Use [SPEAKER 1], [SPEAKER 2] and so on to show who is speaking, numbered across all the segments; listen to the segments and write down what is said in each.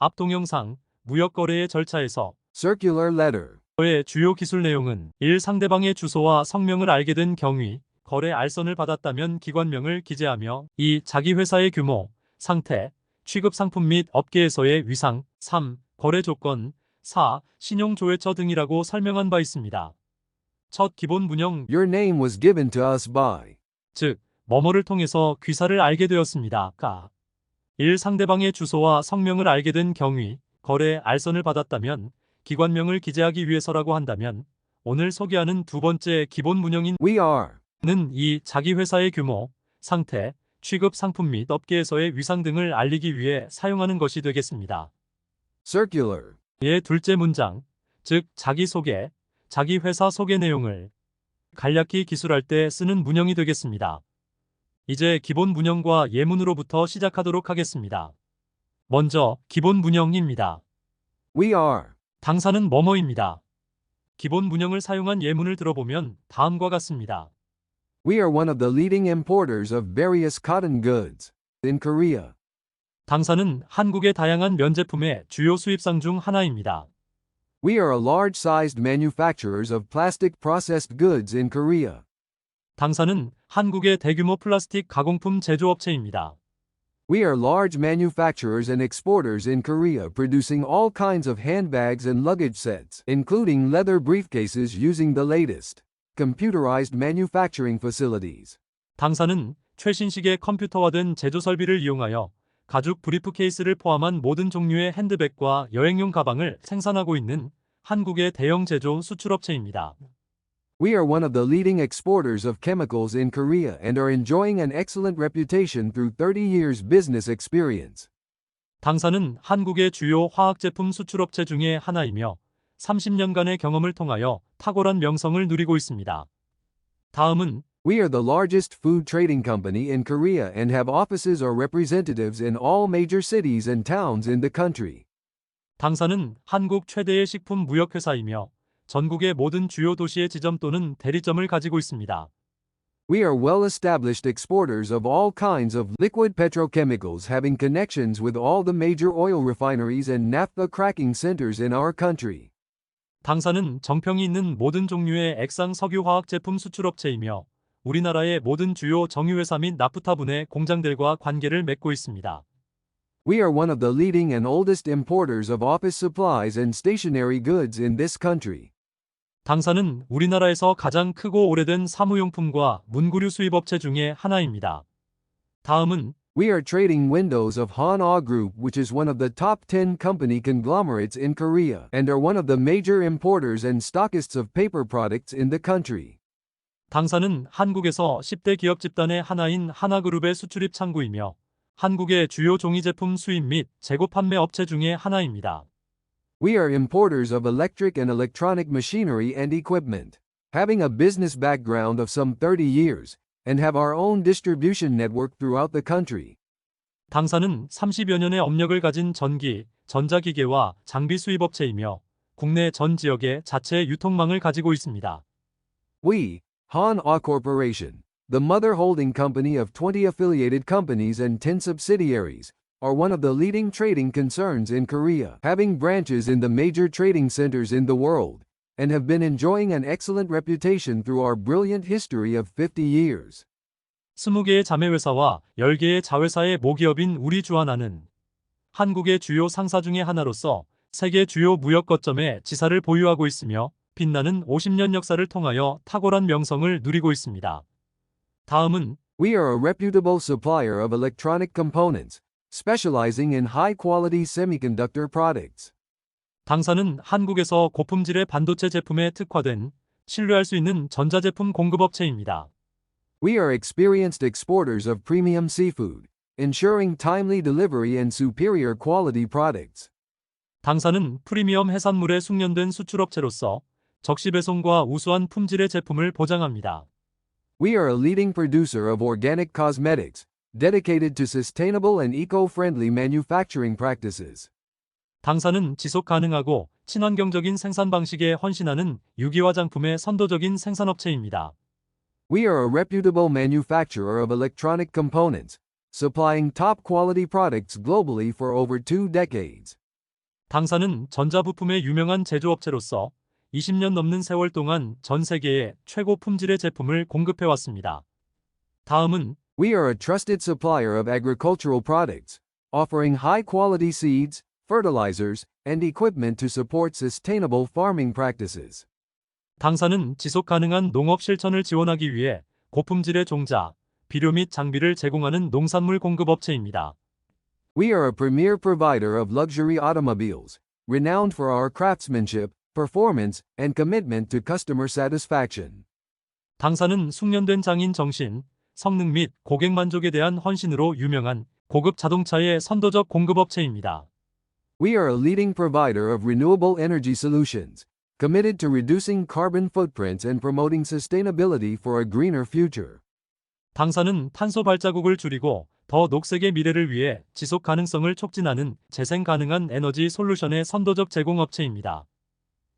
[SPEAKER 1] 앞 동영상 무역 거래의 절차에서
[SPEAKER 2] Circular letter.
[SPEAKER 1] 의 주요 기술 내용은 1. 상대방의 주소와 성명을 알게 된 경위, 거래 알선을 받았다면 기관명을 기재하며 2. 자기 회사의 규모, 상태, 취급 상품 및 업계에서의 위상, 3. 거래 조건, 4. 신용 조회처 등이라고 설명한 바 있습니다. 첫 기본 문형,
[SPEAKER 2] Your name was given to us by.
[SPEAKER 1] 즉, 뭐뭐를 통해서 귀사를 알게 되었습니다. 가. 1. 상대방의 주소와 성명을 알게 된 경위, 거래 알선을 받았다면 기관명을 기재하기 위해서라고 한다면 오늘 소개하는 두 번째 기본 문형인
[SPEAKER 2] We are.
[SPEAKER 1] 는 이 자기 회사의 규모, 상태, 취급 상품 및 업계에서의 위상 등을 알리기 위해 사용하는 것이 되겠습니다.
[SPEAKER 2] Circular.
[SPEAKER 1] 의 둘째 문장, 즉 자기 소개, 자기 회사 소개 내용을 간략히 기술할 때 쓰는 문형이 되겠습니다. 이제 기본 문형과 예문으로부터 시작하도록 하겠습니다. 먼저 기본 문형입니다.
[SPEAKER 2] We are.
[SPEAKER 1] 당사는 뭐뭐입니다. 기본 문형을 사용한 예문을 들어보면 다음과 같습니다.
[SPEAKER 2] We are one of the leading importers of various cotton goods in Korea.
[SPEAKER 1] 당사는 한국의 다양한 면제품의 주요 수입상 중 하나입니다.
[SPEAKER 2] We are a large sized manufacturers of plastic processed goods in Korea.
[SPEAKER 1] 당사는 한국의 대규모 플라스틱 가공품 제조업체입니다.
[SPEAKER 2] We are large manufacturers and exporters in Korea producing all kinds of handbags and luggage sets, including leather briefcases using the latest computerized manufacturing facilities.
[SPEAKER 1] 당사는 최신식의 컴퓨터화된 제조 설비를 이용하여 가죽 브리프 케이스를 포함한 모든 종류의 핸드백과 여행용 가방을 생산하고 있는 한국의 대형 제조 수출업체입니다.
[SPEAKER 2] We are one of the leading exporters of chemicals in Korea and are enjoying an excellent reputation through 30 years business experience.
[SPEAKER 1] 당사는 한국의 주요 화학제품 수출업체 중에 하나이며 30년간의 경험을 통하여 탁월한 명성을 누리고 있습니다. 다음은
[SPEAKER 2] We are the largest food trading company in Korea and have offices or representatives in all major cities and towns in the country.
[SPEAKER 1] 당사는 한국 최대의 식품 무역회사이며 전국의 모든 주요 도시의 지점 또는 대리점을 가지고 있습니다.
[SPEAKER 2] We are well established exporters of all kinds of liquid petrochemicals having connections with all the major oil refineries and naphtha cracking centers in our country.
[SPEAKER 1] 당사는 정평이 있는 모든 종류의 액상 석유 화학 제품 수출업체이며 우리나라의 모든 주요 정유회사 및 나프타분해 공장들과 관계를 맺고 있습니다.
[SPEAKER 2] We are one of the leading and oldest importers of office supplies and stationery goods in this country.
[SPEAKER 1] 당사는 우리나라에서 가장 크고 오래된 사무용품과 문구류 수입업체 중에 하나입니다. 다음은
[SPEAKER 2] We are trading windows of Han Ah Group, which is one of the top 10 company conglomerates in Korea, and are one of the major importers and stockists of paper products in the country.
[SPEAKER 1] 당사는 한국에서 10대 기업 집단의 하나인 하나그룹의 수출입 창구이며 한국의 주요 종이 제품 수입 및 재고 판매 업체 중에 하나입니다.
[SPEAKER 2] We are importers of electric and electronic machinery and equipment, having a business background of some 30 years, and have our own distribution network throughout the country.
[SPEAKER 1] 당사는 30여 년의 업력을 가진 전기, 전자기계와 장비 수입업체이며 국내 전 지역에 자체 유통망을 가지고 있습니다.
[SPEAKER 2] We, Han Ah Corporation, the mother holding company of 20 affiliated companies and 10 subsidiaries, are one of the leading trading concerns in Korea, having branches in the major trading centers in the world, and have been enjoying an excellent reputation through our brilliant history of 50 years.
[SPEAKER 1] 20개의 자매회사와 10개의 자회사의 모기업인 우리 주하나는 한국의 주요 상사 중의 하나로서 세계 주요 무역 거점에 지사를 보유하고 있으며 빛나는 50년 역사를 통하여 탁월한 명성을 누리고 있습니다. 다음은
[SPEAKER 2] We are a reputable supplier of electronic components, specializing in high quality semiconductor products.
[SPEAKER 1] 당사는 한국에서 고품질의 반도체 제품에 특화된 신뢰할 수 있는 전자제품 공급업체입니다.
[SPEAKER 2] We are experienced exporters of premium seafood, ensuring timely delivery and superior quality products.
[SPEAKER 1] 당사는 프리미엄 해산물에 숙련된 수출업체로서 적시 배송과 우수한 품질의 제품을 보장합니다.
[SPEAKER 2] We are a leading producer of organic cosmetics, dedicated to sustainable and eco-friendly manufacturing practices.
[SPEAKER 1] 당사는 지속 가능하고 친환경적인 생산 방식에 헌신하는 유기화 장품의 선도적인 생산업체입니다.
[SPEAKER 2] We are a reputable manufacturer of electronic components, supplying top quality products globally for over two decades.
[SPEAKER 1] 당사는 전자부품의 유명한 제조업체로서 20년 넘는 세월 동안 전 세계에 최고 품질의 제품을 공급해 왔습니다. 다음은
[SPEAKER 2] We are a trusted supplier of agricultural products, offering high quality seeds, fertilizers, and equipment to support sustainable farming practices.
[SPEAKER 1] 당사는 지속 가능한 농업 실천을 지원하기 위해 고품질의 종자, 비료 및 장비를 제공하는 농산물 공급 업체입니다.
[SPEAKER 2] We are a premier provider of luxury automobiles, renowned for our craftsmanship, performance, and commitment to customer satisfaction.
[SPEAKER 1] 당사는 숙련된 장인 정신, 성능 및 고객 만족에 대한 헌신으로 유명한 고급 자동차의 선도적 공급업체입니다.
[SPEAKER 2] We are a leading provider of renewable energy solutions, committed to reducing carbon footprints and promoting sustainability for a greener future.
[SPEAKER 1] 당사는 탄소 발자국을 줄이고 더 녹색의 미래를 위해 지속 가능성을 촉진하는 재생 가능한 에너지 솔루션의 선도적 제공업체입니다.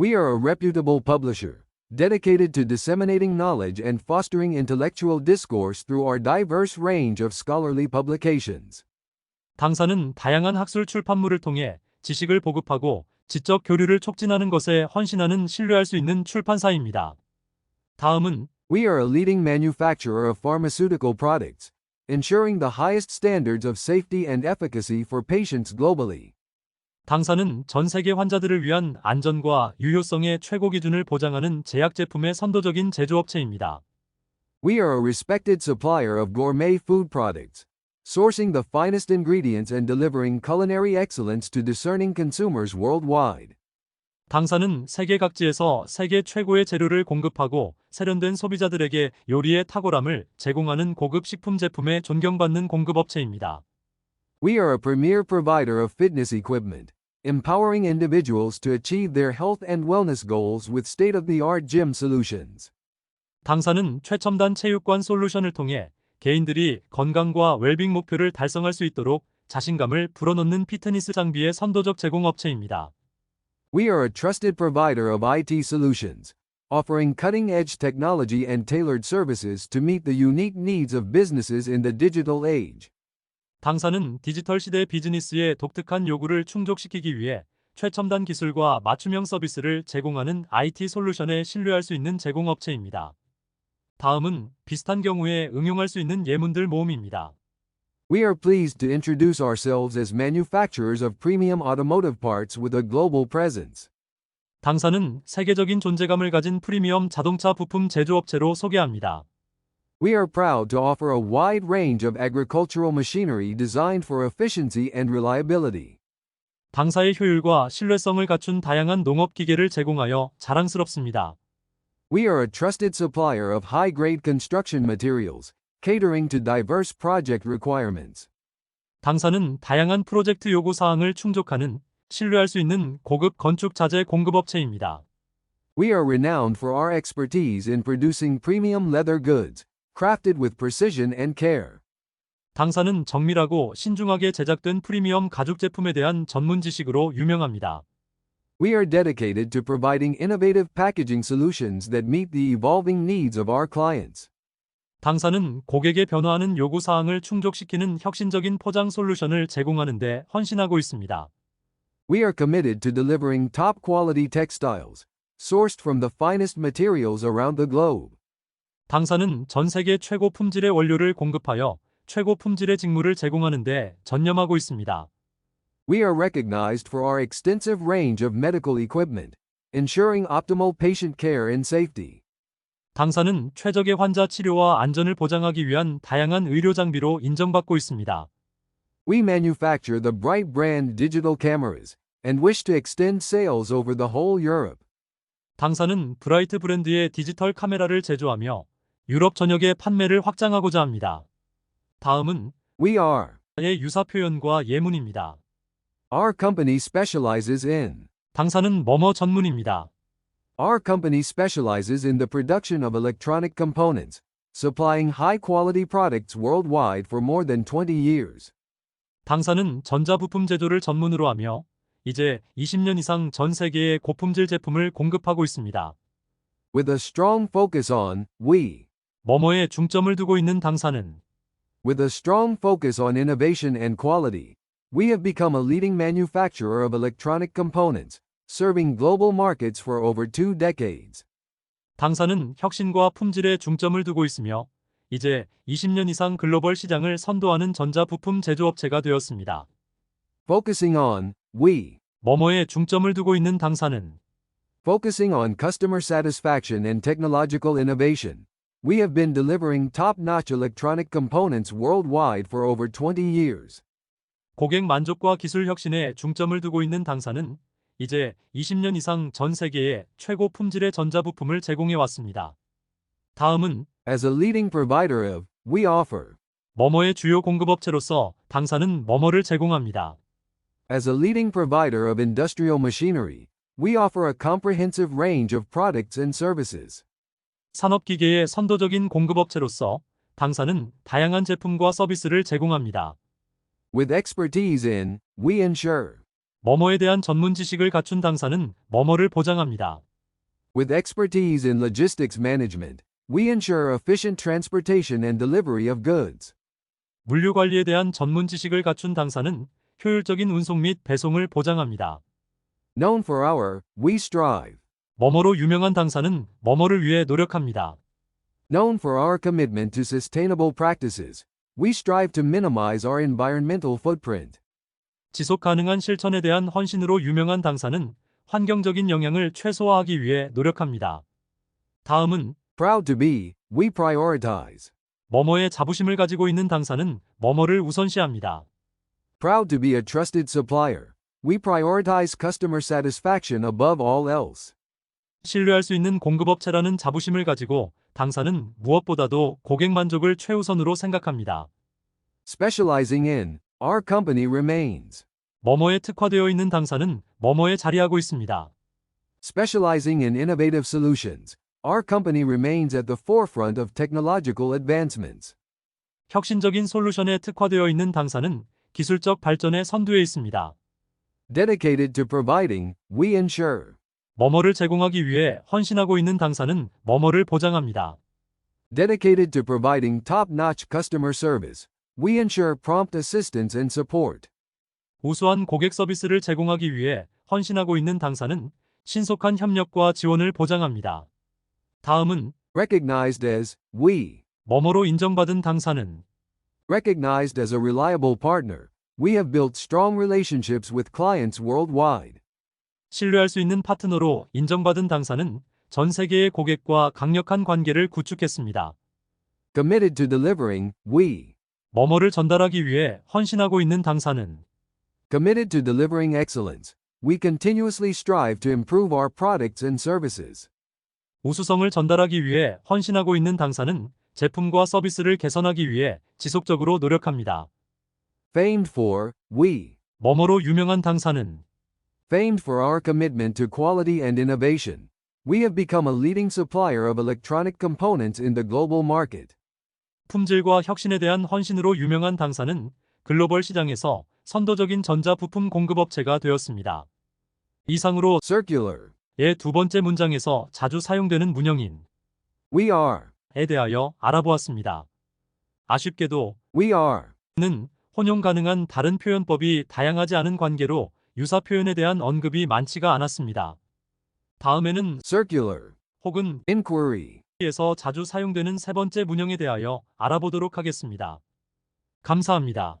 [SPEAKER 2] We are a reputable publisher, dedicated to disseminating knowledge and fostering intellectual discourse through our diverse range of scholarly publications.
[SPEAKER 1] 당사는 다양한 학술 출판물을 통해 지식을 보급하고 지적 교류를 촉진하는 것에 헌신하는 신뢰할 수 있는 출판사입니다. 다음은
[SPEAKER 2] We are a leading manufacturer of pharmaceutical products, ensuring the highest standards of safety and efficacy for patients globally.
[SPEAKER 1] 당사는 전 세계 환자들을 위한 안전과 유효성의 최고 기준을 보장하는 제약 제품의 선도적인 제조업체입니다.
[SPEAKER 2] We are a respected supplier of gourmet food products, sourcing the finest ingredients and delivering culinary excellence to discerning consumers worldwide.
[SPEAKER 1] 당사는 세계 각지에서 세계 최고의 재료를 공급하고 세련된 소비자들에게 요리의 탁월함을 제공하는 고급 식품 제품에 존경받는 공급업체입니다.
[SPEAKER 2] We are a premier provider of fitness equipment, empowering individuals to achieve their health and wellness goals with state of the art gym solutions.
[SPEAKER 1] 당사는 최첨단 체육관 솔루션을 통해 개인들이 건강과 웰빙 목표를 달성할 수 있도록 자신감을 불어넣는 피트니스 장비의 선도적 제공업체입니다.
[SPEAKER 2] We are a trusted provider of IT solutions, offering cutting edge technology and tailored services to meet the unique needs of businesses in the digital age.
[SPEAKER 1] 당사는 디지털 시대 비즈니스의 독특한 요구를 충족시키기 위해 최첨단 기술과 맞춤형 서비스를 제공하는 IT 솔루션에 신뢰할 수 있는 제공업체입니다. 다음은 비슷한 경우에 응용할 수 있는 예문들 모음입니다.
[SPEAKER 2] We are pleased to introduce ourselves as manufacturers of premium automotive parts with a global presence.
[SPEAKER 1] 당사는 세계적인 존재감을 가진 프리미엄 자동차 부품 제조업체로 소개합니다.
[SPEAKER 2] We are proud to offer a wide range of agricultural machinery designed for efficiency and reliability.
[SPEAKER 1] 당사의 효율과 신뢰성을 갖춘 다양한 농업 기계를 제공하여 자랑스럽습니다.
[SPEAKER 2] We are a trusted supplier of high grade construction materials, catering to diverse project requirements.
[SPEAKER 1] 당사는 다양한 프로젝트 요구 사항을 충족하는 신뢰할 수 있는 고급 건축 자재 공급업체입니다.
[SPEAKER 2] We are renowned for our expertise in producing premium leather goods, crafted with precision and care.
[SPEAKER 1] 당사는 정밀하고 신중하게 제작된 프리미엄 가죽 제품에 대한 전문 지식으로 유명합니다.
[SPEAKER 2] We are dedicated to providing innovative packaging solutions that meet the evolving needs of our clients.
[SPEAKER 1] 당사는 고객의 변화하는 요구 사항을 충족시키는 혁신적인 포장 솔루션을 제공하는 데 헌신하고 있습니다.
[SPEAKER 2] We are committed to delivering top quality textiles, sourced from the finest materials around the globe.
[SPEAKER 1] 당사는 전 세계 최고 품질의 원료를 공급하여 최고 품질의 직무를 제공하는 데 전념하고 있습니다.
[SPEAKER 2] We are recognized for our extensive range of medical equipment, ensuring optimal patient care and safety.
[SPEAKER 1] 당사는 최적의 환자 치료와 안전을 보장하기 위한 다양한 의료 장비로 인정받고 있습니다.
[SPEAKER 2] We manufacture the Bright brand digital cameras and wish to extend sales over the whole Europe.
[SPEAKER 1] 당사는 브라이트 브랜드의 디지털 카메라를 제조하며 유럽 전역의 판매를 확장하고자 합니다. 다음은
[SPEAKER 2] We are.
[SPEAKER 1] 의 유사 표현과 예문입니다.
[SPEAKER 2] Our company specializes in.
[SPEAKER 1] 당사는 뭐뭐 전문입니다.
[SPEAKER 2] Our company specializes in the production of electronic components, supplying high quality products worldwide for more than 20 years.
[SPEAKER 1] 당사는 전자부품 제조를 전문으로 하며 이제 20년 이상 전 세계에 고품질 제품을 공급하고 있습니다.
[SPEAKER 2] With a strong focus on, we.
[SPEAKER 1] 뭐뭐에 중점을 두고 있는 당사는
[SPEAKER 2] With a strong focus on innovation and quality, we have become a leading manufacturer of electronic components, serving global markets for over two decades.
[SPEAKER 1] 당사는 혁신과 품질에 중점을 두고 있으며 이제 20년 이상 글로벌 시장을 선도하는 전자 부품 제조업체가 되었습니다.
[SPEAKER 2] Focusing on, we,
[SPEAKER 1] 뭐뭐에 중점을 두고 있는 당사는
[SPEAKER 2] focusing on customer satisfaction and technological innovation. We have been delivering top notch electronic components worldwide for over 20 years.
[SPEAKER 1] 고객 만족과 기술 혁신에 중점을 두고 있는 당사는 이제 20년 이상 전 세계에 최고 품질의 전자 부품을 제공해 왔습니다. 다음은
[SPEAKER 2] As a leading provider of, we offer.
[SPEAKER 1] 뭐뭐의 주요 공급업체로서 당사는 뭐뭐를 제공합니다.
[SPEAKER 2] As a leading provider of industrial machinery, we offer a comprehensive range of products and services.
[SPEAKER 1] 산업기계의 선도적인 공급업체로서 당사는 다양한 제품과 서비스를 제공합니다.
[SPEAKER 2] With expertise in, we ensure.
[SPEAKER 1] 뭐뭐에 대한 전문 지식을 갖춘 당사는 뭐뭐를 보장합니다.
[SPEAKER 2] With expertise in logistics management, we ensure efficient transportation and delivery of goods.
[SPEAKER 1] 물류 관리에 대한 전문 지식을 갖춘 당사는 효율적인 운송 및 배송을 보장합니다.
[SPEAKER 2] Known for our, we strive.
[SPEAKER 1] 뭐뭐로 유명한 당사는 뭐뭐를 위해 노력합니다.
[SPEAKER 2] Known for our commitment to sustainable practices, we strive to minimize our environmental footprint.
[SPEAKER 1] 지속 가능한 실천에 대한 헌신으로 유명한 당사는 환경적인 영향을 최소화하기 위해 노력합니다. 다음은
[SPEAKER 2] Proud to be, we prioritize.
[SPEAKER 1] 뭐뭐에 자부심을 가지고 있는 당사는 뭐뭐를 우선시합니다.
[SPEAKER 2] Proud to be a trusted supplier, we prioritize customer satisfaction above all else.
[SPEAKER 1] 신뢰할 수 있는 공급업체라는 자부심을 가지고 당사는 무엇보다도 고객 만족을 최우선으로 생각합니다.
[SPEAKER 2] Specializing in, our company remains.
[SPEAKER 1] 뭐뭐에 특화되어 있는 당사는 뭐뭐에 자리하고 있습니다.
[SPEAKER 2] Specializing in innovative solutions, our company remains at the forefront of technological advancements.
[SPEAKER 1] 혁신적인 솔루션에 특화되어 있는 당사는 기술적 발전의 선두에 있습니다.
[SPEAKER 2] Dedicated to providing, we ensure.
[SPEAKER 1] 뭐뭐를 제공하기 위해 헌신하고 있는 당사는 뭐뭐를 보장합니다.
[SPEAKER 2] Dedicated to providing top-notch customer service, we ensure prompt assistance and support.
[SPEAKER 1] 우수한 고객 서비스를 제공하기 위해 헌신하고 있는 당사는 신속한 협력과 지원을 보장합니다. 다음은
[SPEAKER 2] Recognized as, we.
[SPEAKER 1] 뭐뭐로 인정받은 당사는
[SPEAKER 2] Recognized as a reliable partner, we have built strong relationships with clients worldwide.
[SPEAKER 1] 신뢰할 수 있는 파트너로 인정받은 당사는 전 세계의 고객과 강력한 관계를 구축했습니다.
[SPEAKER 2] Committed to delivering, we.
[SPEAKER 1] 뭐뭐를 전달하기 위해 헌신하고 있는 당사는
[SPEAKER 2] Committed to delivering excellence, we continuously strive to improve our products and services.
[SPEAKER 1] 우수성을 전달하기 위해 헌신하고 있는 당사는 제품과 서비스를 개선하기 위해 지속적으로 노력합니다.
[SPEAKER 2] Famed for, we.
[SPEAKER 1] 뭐뭐로 유명한 당사는
[SPEAKER 2] Famed for our commitment to quality and innovation, we have become a leading supplier of electronic components in the global market.
[SPEAKER 1] 품질과 혁신에 대한 헌신으로 유명한 당사는 글로벌 시장에서 선도적인 전자 부품 공급업체가 되었습니다. 이상으로
[SPEAKER 2] Circular.
[SPEAKER 1] 의 두 번째 문장에서 자주 사용되는 문형인
[SPEAKER 2] We are.
[SPEAKER 1] 에 대하여 알아보았습니다. 아쉽게도
[SPEAKER 2] We are.
[SPEAKER 1] 는 혼용 가능한 다른 표현법이 다양하지 않은 관계로 유사 표현에 대한 언급이 많지가 않았습니다. 다음에는
[SPEAKER 2] Circular.
[SPEAKER 1] 혹은
[SPEAKER 2] Inquiry.
[SPEAKER 1] 에서 자주 사용되는 세 번째 문형에 대하여 알아보도록 하겠습니다. 감사합니다.